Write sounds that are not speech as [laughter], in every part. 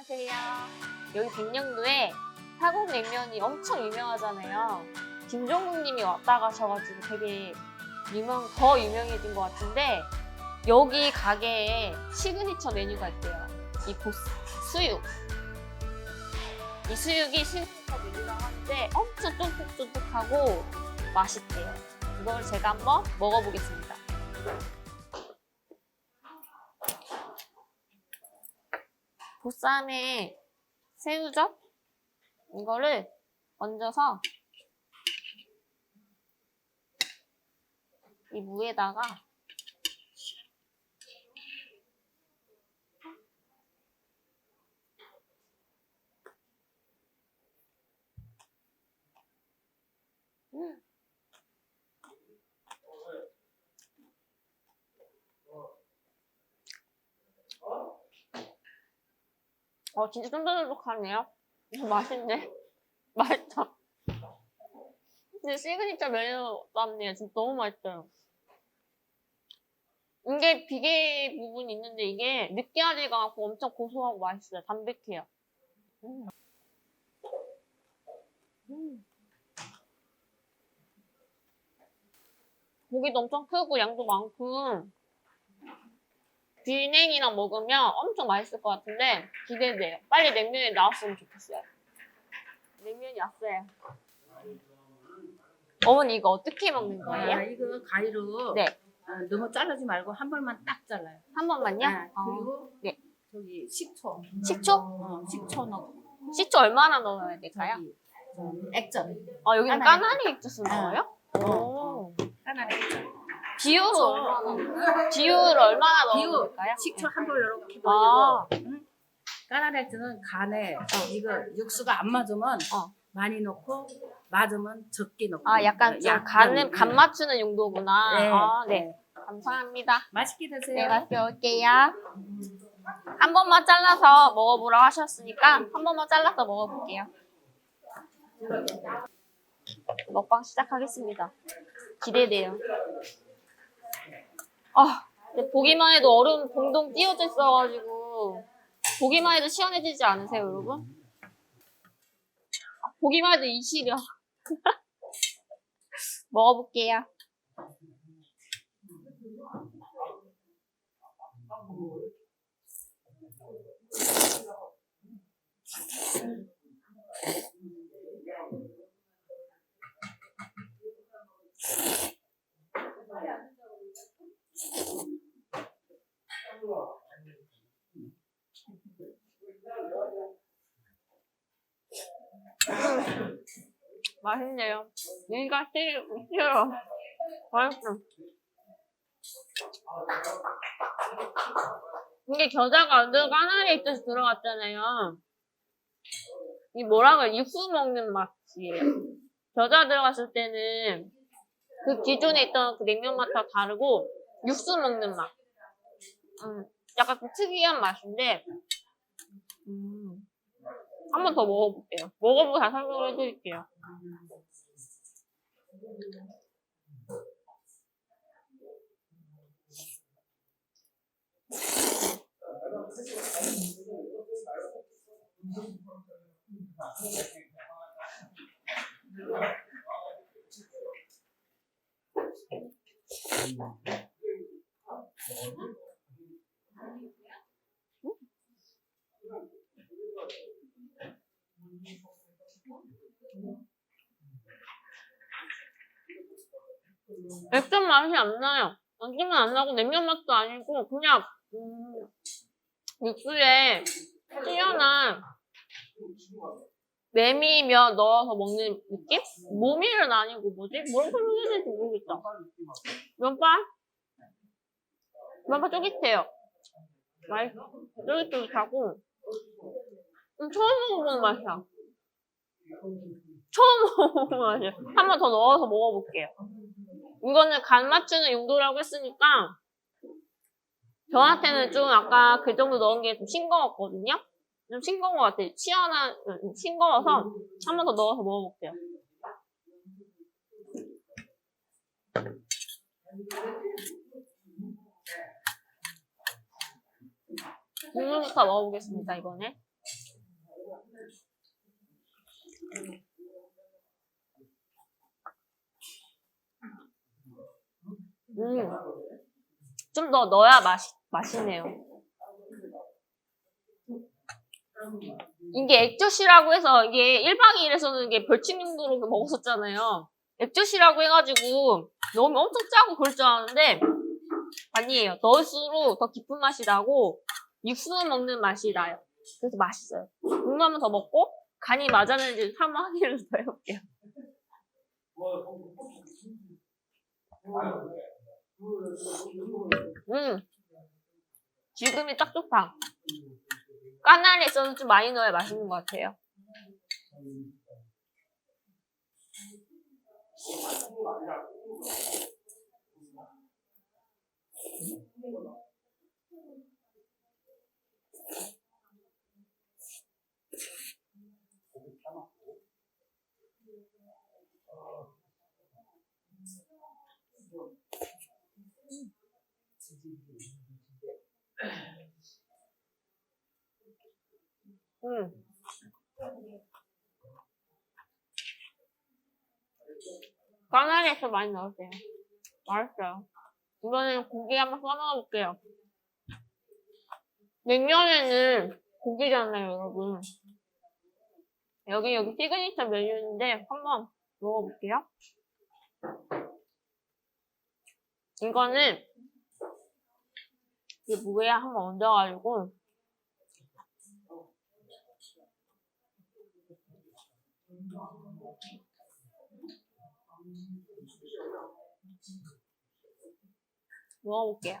안녕하세요. 여기 백령도에 사골냉면이 엄청 유명하잖아요. 김종국님이 왔다 가셔가지고 되게 유명, 더 유명해진 것 같은데 여기 가게에 시그니처 메뉴가 있대요. 이 보스, 수육. 이 수육이 시그니처 메뉴라고 하는데 엄청 쫀득쫀득하고 맛있대요. 이걸 제가 한번 먹어보겠습니다. 보쌈에 새우젓 이거를 얹어서 이 무에다가 음. 어, 진짜 쫀득쫀득하네요. 음, 맛있네. [laughs] 맛있다. 근데 시그니처 메뉴 같네요. 진짜 너무 맛있어요. 이게 비계 부분이 있는데 이게 느끼하지가 않고 엄청 고소하고 맛있어요. 담백해요. 음. 음. 고기도 엄청 크고 양도 많고 비냉이랑 먹으면 엄청 맛있을 것 같은데 기대돼요. 빨리 냉면이 나왔으면 좋겠어요. 냉면이 왔어요. 어머니 이거 어떻게 먹는 아, 거예요? 이거 가위로 네. 아, 너무 자르지 말고 한 번만 딱 잘라요. 한 번만요? 아, 어. 그리고 네. 저기 식초. 식초? 어, 식초 넣고. 식초 얼마나 넣어야 될까요? 저기 좀 액젓. 아 여기는 까나리 까나리 액젓을 아. 넣어요? 어, 오. 까나리 액젓. 비율은 식초. 얼마나? 비율을 얼마나 비율. 될까요? 식초 한볼 이렇게 아. 넣고. 액젓은 간에 이거 육수가 안 맞으면 어. 많이 넣고 맞으면 적게 넣고. 아 약간 좀 약간, 간을 간 응. 맞추는 용도구나. 네. 아, 네. 네. 감사합니다. 맛있게 드세요. 네, 맛있게 먹을게요. 한 번만 잘라서 먹어보라고 하셨으니까 한 번만 잘라서 먹어볼게요. 먹방 시작하겠습니다. 기대돼요. 아, 근데 보기만 해도 얼음 동동 띄어져 있어가지고 보기만 해도 시원해지지 않으세요, 여러분? 아, 보기만 해도 이 시려. [laughs] 먹어볼게요. 맛있네요. 여기가 제일 싫어. 맛있어. 이게 겨자가 완전 까나리 액젓이 들어갔잖아요. 이 뭐라고 해요? 육수 먹는 맛이에요. 겨자 들어갔을 때는 그 기존에 있던 그 냉면 맛과 다르고 육수 먹는 맛. 음, 약간 그 특이한 맛인데 음, 한 번 더 먹어볼게요. 먹어보고 다 설명을 해드릴게요. 액젓 맛이 안 나요. 액젓은 안 나고 냉면 맛도 아니고 그냥 음, 육수에 찌연한 메미면 넣어서 먹는 느낌? 모밀은 아니고 뭐지? 뭘 설명해야 될지 모르겠다. 면발? 면발 쫄깃해요. 맛있 쫄깃쫄깃하고 음, 처음 먹어보는 맛이야. 처음 [laughs] 먹어보는 맛이야. 한 번 더 넣어서 먹어볼게요. 이거는 간 맞추는 용도라고 했으니까 저한테는 좀 아까 그 정도 넣은 게 좀 싱거웠거든요. 좀 싱거운 것 같아요. 시원한, 음, 싱거워서 한 번 더 넣어서 먹어볼게요. 국물부터 먹어보겠습니다, 이번에. 음, 좀 더 넣어야 맛이, 맛있네요. 이게 액젓이라고 해서 이게 1박 2일에서는 이게 벌칙 용도로 먹었었잖아요. 액젓이라고 해가지고 넣으면 엄청 짜고 그럴 줄 알았는데 아니에요. 넣을수록 더 깊은 맛이 나고 육수 먹는 맛이 나요. 그래서 맛있어요. 국물 한번 더 먹고 간이 맞았는지 한번 확인을 더 해볼게요. 음, 지금이 딱 좋다. 까나리에서는 좀 많이 넣어야 맛있는 것 같아요. 음. 까나리에서 많이 넣으세요. 맛있어요. 이번에는 고기 한번 써먹어볼게요. 냉면에는 고기잖아요, 여러분. 여기, 여기 시그니처 메뉴인데 한번 먹어볼게요. 이거는 이게 무게에 한번 얹어가지고 먹어볼게요.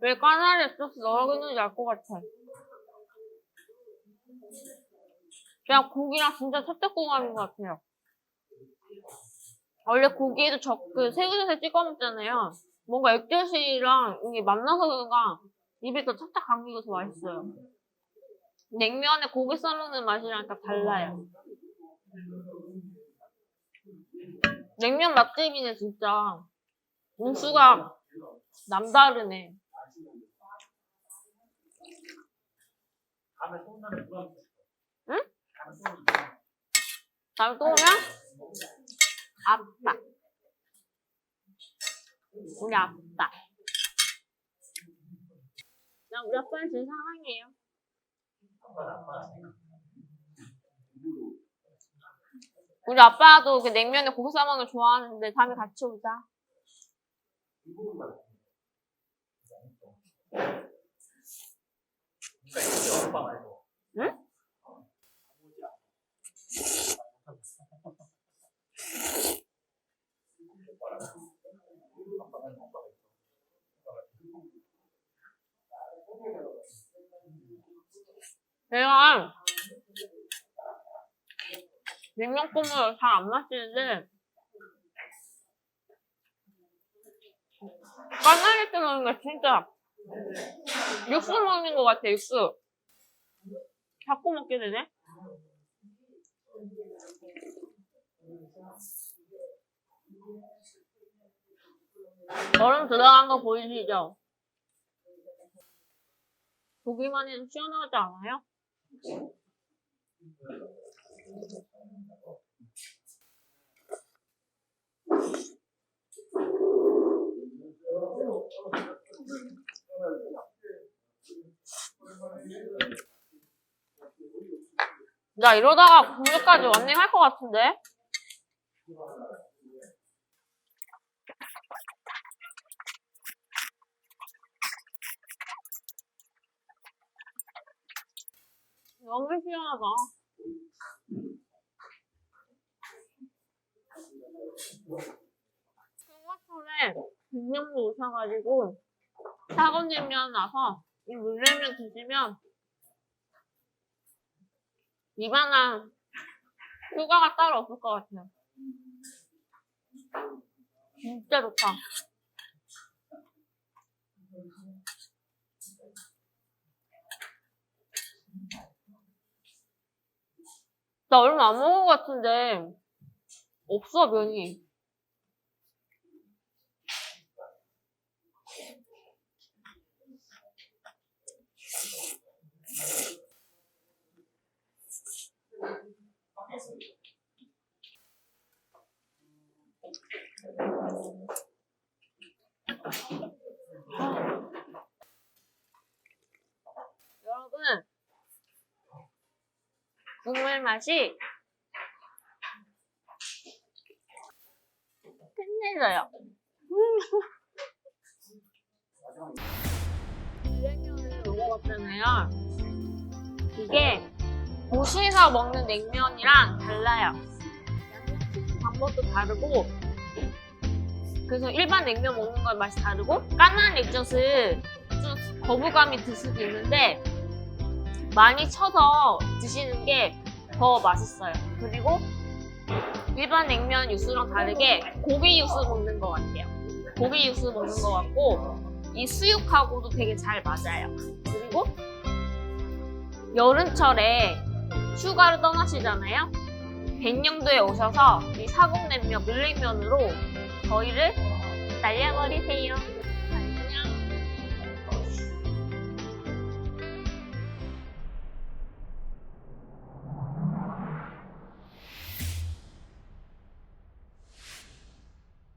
왜 까나리 소스 넣었는지 알 것 같아. 그냥 고기랑 진짜 찰떡궁합인 것 같아요. 원래 고기에도 저, 그, 새우젓에 찍어 먹잖아요. 뭔가 액젓이랑 이게 만나서 그런가 입에 더 착착 감기고 더 맛있어요. 냉면에 고기 싸먹는 맛이랑 딱 달라요. 냉면 맛집이네, 진짜. 음수가 남다르네. 다음에 또 오면 누가 응? 다음에 또 오면 다음에 또 오면? 아빠. 우리 아빠. 난 우리 아빠를 제일 사랑해요. 우리 아빠도 그 냉면에 고기 싸먹는 거 좋아하는데 다음에 같이 오자. 엄마 말고 응? 내가 냉면 국물 잘안 마시는데 까나리 뜨는 거 진짜 육수 먹는 것 같아 육수 자꾸 먹게 되네 얼음 들어간 거 보이시죠? 보기만 해도 시원하지 않아요? 나 이러다가 국물까지 완냉할 것 같은데? 너무 시원하다. 휴가철에 백령도 오셔가지고 사골냉면 와서 이 물냉면 드시면 이만한 휴가가 따로 없을 것 같아요. 진짜 좋다. 나 얼마 안 먹은 것 같은데 없어 면이. 여러분 국물 맛이 끝내줘요. 냉면을 먹어봤잖아요. 이게 도시에서 먹는 냉면이랑 달라요. 양념 방법도 다르고 그래서 일반 냉면 먹는 건 맛이 다르고 까만 액젓을 좀 거부감이 들 수도 있는데 많이 쳐서 드시는 게 더 맛있어요. 그리고 일반 냉면 육수랑 다르게 고기 육수 먹는 것 같아요. 고기 육수 먹는 것 같고 이 수육하고도 되게 잘 맞아요. 그리고 여름철에 휴가를 떠나시잖아요. 백령도에 오셔서 이 사공냉면, 물냉면으로 저희를 날려버리세요.